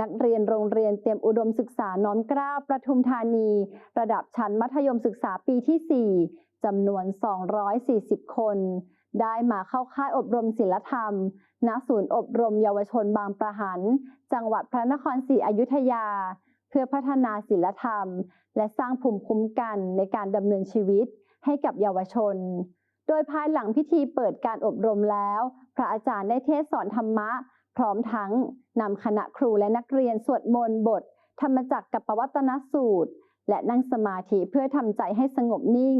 นักเรียนโรงเรียนเตรียมอุดมศึกษาน้อมเกล้าประทุมธานี ระดับชั้นมัธยมศึกษาปีที่ 4จำนวน 240 คน ได้มาเข้าค่ายอบรมศิลธรรม ณ ศูนย์อบรมเยาวชนบางประหัน จังหวัดพระนครศรีอยุธยา เพื่อพัฒนาศิลธรรม และสร้างภูมิคุ้มกันในการดำเนินชีวิตให้กับเยาวชน โดยภายหลังพิธีเปิดการอบรมแล้ว พระอาจารย์ได้เทศสอนธรรมะ พร้อมทั้งนำคณะครูและนักเรียนสวดมนต์บท ธรรมจักรกับปวัตนสูตร และนั่งสมาธิเพื่อทำใจให้สงบนิ่ง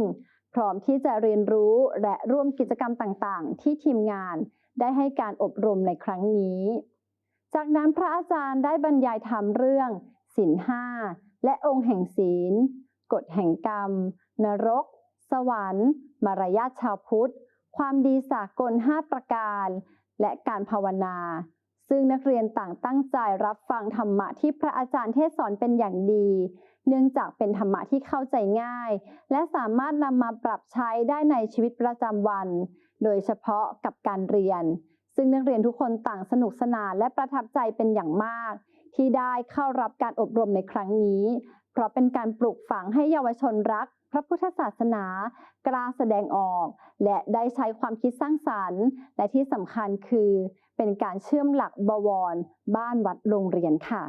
พร้อมที่จะเรียนรู้และร่วมกิจกรรมต่างๆ ที่ทีมงานได้ให้การอบรมในครั้งนี้ จากนั้นพระอาจารย์ได้บรรยายธรรมเรื่องศีลห้าและองค์แห่งศีล กฎแห่งกรรม นรก สวรรค์ มารยาทชาวพุทธ ความดีสากล 5 ประการ และการภาวนา ซึ่งนักเรียนต่างตั้งใจรับฟังธรรมะที่พระอาจารย์เทศสอนเป็นอย่างดี เนื่องจากเป็นธรรมะที่เข้าใจง่าย และสามารถนำมาปรับใช้ได้ในชีวิตประจำวัน โดยเฉพาะกับการเรียน ซึ่งนักเรียนทุกคนต่างสนุกสนานและประทับใจเป็นอย่างมาก ที่ได้เข้ารับการอบรมในครั้งนี้ เพราะเป็นการปลูกฝังให้เยาวชนรัก พระพุทธศาสนา กล้าแสดงออก และได้ใช้ความคิดสร้างสรรค์ และที่สำคัญคือ เป็นการเชื่อมหลักบวร บ้านวัดโรงเรียนค่ะ